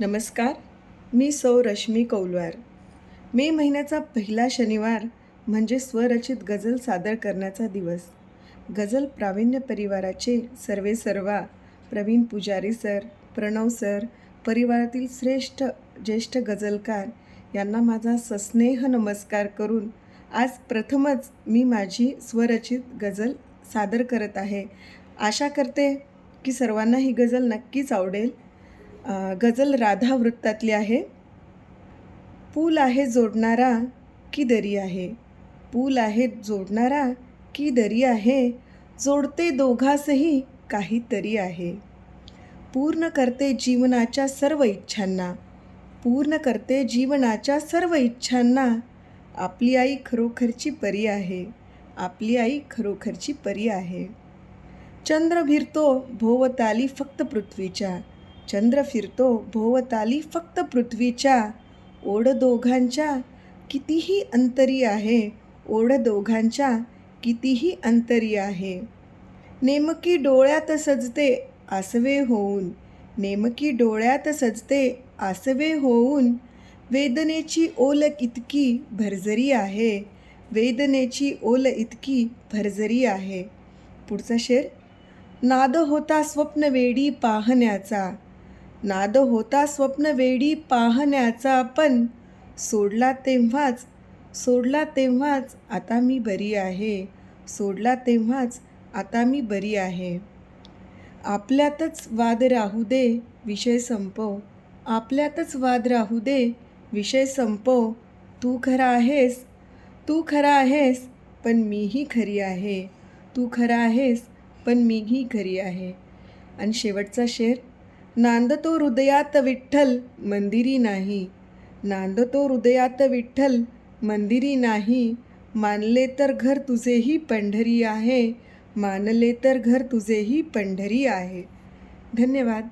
नमस्कार मी सौ रश्मी कौलवार. मे महिन्याचा पहिला शनिवार म्हणजे स्वरचित गझल सादर करण्याचा दिवस. गझल प्रावीण्य परिवाराचे सर्वे सर्वा प्रवीण पुजारी सर प्रणव सर परिवारातील श्रेष्ठ ज्येष्ठ गझलकार यांना माझा सस्नेह नमस्कार करून आज प्रथमच मी माझी स्वरचित गझल सादर करत आहे. आशा करते की सर्वांना ही गझल नक्कीच आवडेल. गझल राधा वृत्तातली आहे. पूल आहे जोडणारा की दरी आहे. पूल आहे जोडणारा की दरी आहे. जोडते दोघासही काहीतरी आहे. पूर्ण करते जीवनाच्या सर्व इच्छांना. पूर्ण करते जीवनाच्या सर्व इच्छांना. आपली आई खरोखरची परी आहे. आपली आई खरोखरची परी आहे. चंद्र भिरतो भोवताली फक्त पृथ्वीच्या. चंद्र फिरतो भोवताली फक्त पृथ्वीच्या. ओढ दोघांच्या कितीही अंतरी आहे ओढ दोघांच्या कितीही अंतरी आहे. नेमकी डोळ्यात सजते आसवे होऊन नेमकी डोळ्यात सजते आसवे होऊन. वेदनेची ओल इतकी भरजरी आहे वेदनेची ओल इतकी भरजरी आहे. पुढचा शेर नाद होता स्वप्नवेडी पाहण्याचा. नाद होता स्वप्न वेडी पाहण्याचा पण सोडला तेव्हाच सोडला तेव्हाच आता मी बरी आहे. सोडला तेव्हाच आता मी बरी आहे. आपल्यातच वाद राहू दे विषय संपव. आपल्यातच वाद राहू दे विषय संपव. तू खरा आहेस तू खरा आहेस पण मीही खरी आहे. तू खरा आहेस पण मीही खरी आहे. आणि शेवटचा शेर? नांदतो हृदयात विठ्ठल मंदिरी नाही. नांदतो हृदयात विठ्ठल मंदिरी नाही. मानले तर घर तुझेही पंढरी आहे. मानले तर घर तुझेही पंढरी आहे. धन्यवाद.